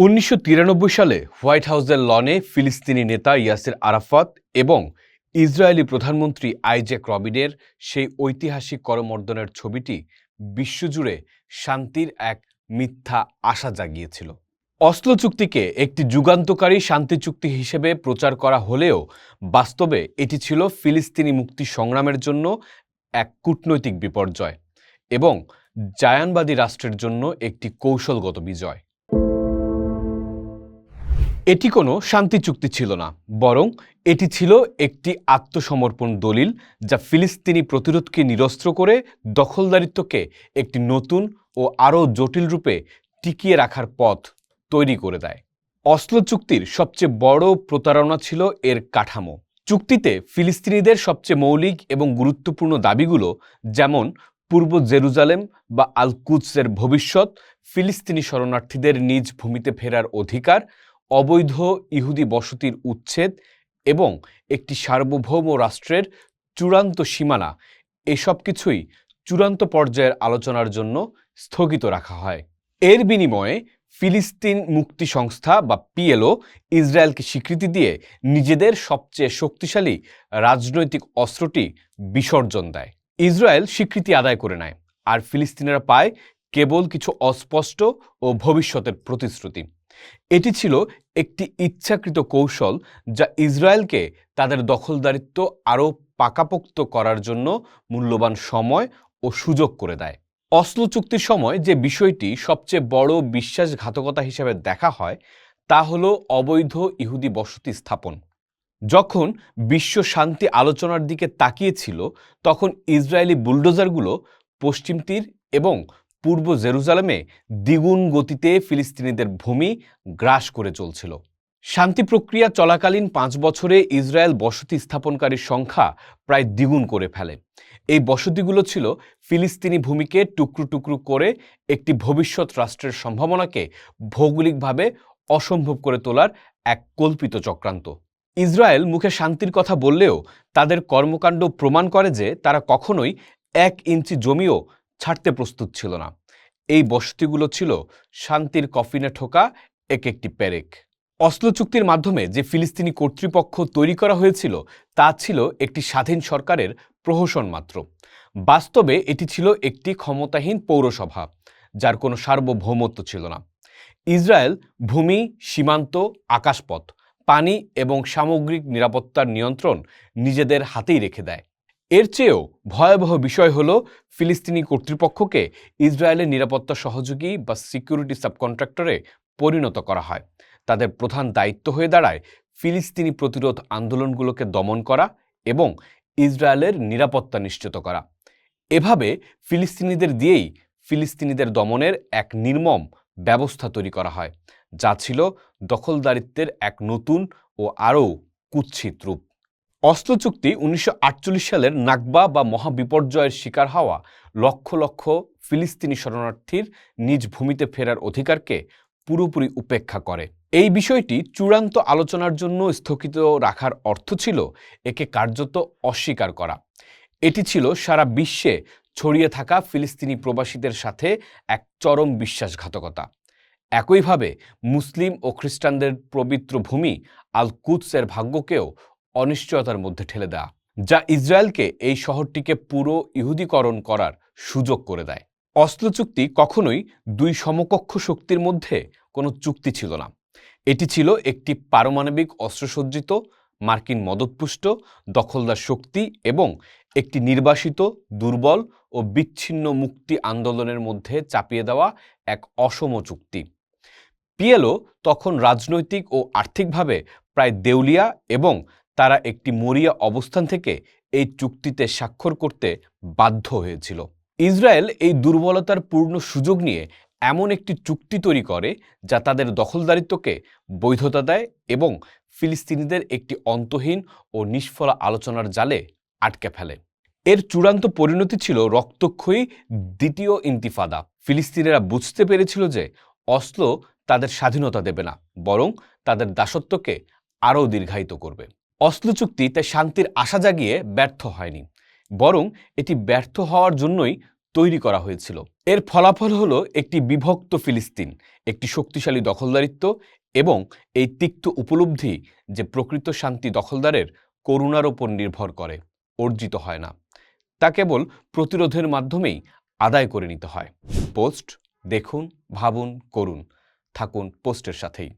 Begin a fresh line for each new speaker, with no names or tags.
উনিশশো তিরানব্বই সালে হোয়াইট হাউসের লনে ফিলিস্তিনি নেতা ইয়াসির আরাফাত এবং ইসরায়েলি প্রধানমন্ত্রী আইজেক রবিনের সেই ঐতিহাসিক করমর্দনের ছবিটি বিশ্বজুড়ে শান্তির এক মিথ্যা আশা জাগিয়েছিল। অস্ত্র চুক্তিকে একটি যুগান্তকারী শান্তি চুক্তি হিসেবে প্রচার করা হলেও বাস্তবে এটি ছিল ফিলিস্তিনি মুক্তি সংগ্রামের জন্য এক কূটনৈতিক বিপর্যয় এবং জায়ানবাদী রাষ্ট্রের জন্য একটি কৌশলগত বিজয়। এটি কোনো শান্তি চুক্তি ছিল না, বরং এটি ছিল একটি আত্মসমর্পণ দলিল যা ফিলিস্তিনি প্রতিরোধকে নিরস্ত্র করে দখলদারিত্বকে একটি নতুন ও আরও জটিল রূপে টিকিয়ে রাখার পথ তৈরি করে দেয়। অসলো চুক্তির সবচেয়ে বড় প্রতারণা ছিল এর কাঠামো। চুক্তিতে ফিলিস্তিনিদের সবচেয়ে মৌলিক এবং গুরুত্বপূর্ণ দাবিগুলো যেমন পূর্ব জেরুজালেম বা আল কুদসের ভবিষ্যৎ, ফিলিস্তিনি শরণার্থীদের নিজ ভূমিতে ফেরার অধিকার অবৈধ ইহুদি বসতির উচ্ছেদ এবং একটি সার্বভৌম রাষ্ট্রের চূড়ান্ত সীমানা, এসব কিছুই চূড়ান্ত পর্যায়ের আলোচনার জন্য স্থগিত রাখা হয়। এর বিনিময়ে ফিলিস্তিন মুক্তি সংস্থা বা পিএলও ইসরায়েলকে স্বীকৃতি দিয়ে নিজেদের সবচেয়ে শক্তিশালী রাজনৈতিক অস্ত্রটি বিসর্জন দেয়। ইসরায়েল স্বীকৃতি আদায় করে নেয়, আর ফিলিস্তিনিরা পায় কেবল কিছু অস্পষ্ট ও ভবিষ্যতের প্রতিশ্রুতি। এটি ছিল একটি ইচ্ছাকৃত কৌশল যা ইসরায়েলকে তাদের দখলদারিত্ব আরও পাকাপোক্ত করার জন্য মূল্যবান সময় ও সুযোগ করে দেয়। অসলো চুক্তির সময় যে বিষয়টি সবচেয়ে বড় বিশ্বাসঘাতকতা হিসেবে দেখা হয়, তা হল অবৈধ ইহুদি বসতি স্থাপন। যখন বিশ্ব শান্তি আলোচনার দিকে তাকিয়েছিল, তখন ইসরায়েলি বুলডোজারগুলো পশ্চিম তীর এবং পূর্ব জেরুজালেমে দ্বিগুণ গতিতে ফিলিস্তিনিদের ভূমি গ্রাস করে চলছিল। শান্তি প্রক্রিয়া চলাকালীন পাঁচ বছরে ইসরায়েল বসতি স্থাপনকারীর সংখ্যা প্রায় দ্বিগুণ করে ফেলে। এই বসতিগুলো ছিল ফিলিস্তিনি ভূমিকে টুকরো টুকরো করে একটি ভবিষ্যৎ রাষ্ট্রের সম্ভাবনাকে ভৌগোলিকভাবে অসম্ভব করে তোলার এক কল্পিত চক্রান্ত। ইসরায়েল মুখে শান্তির কথা বললেও তাদের কর্মকাণ্ড প্রমাণ করে যে তারা কখনোই এক ইঞ্চি জমিও ছাড়তে প্রস্তুত ছিল না। এই বসতিগুলো ছিল শান্তির কফিনে ঠোকা, এক একটি প্যারেক অসলো চুক্তির মাধ্যমে যে ফিলিস্তিনি কর্তৃপক্ষ তৈরি করা হয়েছিল, তা ছিল একটি স্বাধীন সরকারের প্রহসন মাত্র। বাস্তবে এটি ছিল একটি ক্ষমতাহীন পৌরসভা, যার কোনো সার্বভৌমত্ব ছিল না। ইসরায়েল ভূমি, সীমান্ত, আকাশপথ, পানি এবং সামগ্রিক নিরাপত্তার নিয়ন্ত্রণ নিজেদের হাতেই রেখে দেয়। এর চেয়েও ভয়াবহ বিষয় হল ফিলিস্তিনি কর্তৃপক্ষকে ইসরায়েলের নিরাপত্তা সহযোগী বা সিকিউরিটি সাবকন্ট্রাক্টরে পরিণত করা হয়। তাদের প্রধান দায়িত্ব হয়ে দাঁড়ায় ফিলিস্তিনি প্রতিরোধ আন্দোলনগুলোকে দমন করা এবং ইসরায়েলের নিরাপত্তা নিশ্চিত করা। এভাবে ফিলিস্তিনিদের দিয়েই ফিলিস্তিনিদের দমনের এক নির্মম ব্যবস্থা তৈরি করা হয়, যা ছিল দখলদারিত্বের এক নতুন ও আরও কুৎসিত রূপ। অস্ত্র চুক্তি উনিশশো আটচল্লিশ সালের নাকবা বা মহাবিপর্যয়ের শিকার হওয়া লক্ষ লক্ষ ফিলিস্তিনি শরণার্থীর নিজ ভূমিতে ফেরার অধিকারকে পুরোপুরি উপেক্ষা করে। এই বিষয়টি চূড়ান্ত আলোচনার জন্য স্থগিত রাখার অর্থ ছিল একে কার্যত অস্বীকার করা। এটি ছিল সারা বিশ্বে ছড়িয়ে থাকা ফিলিস্তিনি প্রবাসীদের সাথে এক চরম বিশ্বাসঘাতকতা। একইভাবে মুসলিম ও খ্রিস্টানদের পবিত্র ভূমি আল কুৎসের ভাগ্যকেও অনিশ্চয়তার মধ্যে ঠেলে দেয়া, যা ইসরায়েলকে এই শহরটিকে পুরো ইহুদিকরণ করার সুযোগ করে দেয়। অস্ত্র চুক্তি কখনোই দুই সমকক্ষ শক্তির মধ্যে কোনো চুক্তি ছিল না। এটি ছিল একটি পারমাণবিক অস্ত্রসজ্জিত, মার্কিন মদতপুষ্ট, দখলদার শক্তি এবং একটি নির্বাসিত, দুর্বল ও বিচ্ছিন্ন মুক্তি আন্দোলনের মধ্যে চাপিয়ে দেওয়া এক অসম চুক্তি। পিএলও তখন রাজনৈতিক ও আর্থিকভাবে প্রায় দেউলিয়া এবং তারা একটি মরিয়া অবস্থান থেকে এই চুক্তিতে স্বাক্ষর করতে বাধ্য হয়েছিল। ইসরায়েল এই দুর্বলতার পূর্ণ সুযোগ নিয়ে এমন একটি চুক্তি তৈরি করে যা তাদের দখলদারিত্বকে বৈধতা দেয় এবং ফিলিস্তিনিদের একটি অন্তহীন ও নিষ্ফলা আলোচনার জালে আটকে ফেলে। এর চূড়ান্ত পরিণতি ছিল রক্তক্ষয়ী দ্বিতীয় ইন্তিফাদা। ফিলিস্তিনিরা বুঝতে পেরেছিল যে অস্লো তাদের স্বাধীনতা দেবে না, বরং তাদের দাসত্বকে আরও দীর্ঘায়িত করবে। অসলো চুক্তি তাই শান্তির আশা জাগিয়ে ব্যর্থ হয়নি। বরং এটি ব্যর্থ হওয়ার জন্যই তৈরি করা হয়েছিল। এর ফলাফল হলো একটি বিভক্ত ফিলিস্তিন, একটি শক্তিশালী দখলদারিত্ব এবং এই তিক্ত উপলব্ধি যে প্রকৃত শান্তি দখলদারের করুণার ওপর নির্ভর করে, অর্জিত হয় না। তা কেবল প্রতিরোধের মাধ্যমেই আদায় করে নিতে হয়। পোস্ট দেখুন, ভাবুন, করুন। থাকুন পোস্টের সাথেই।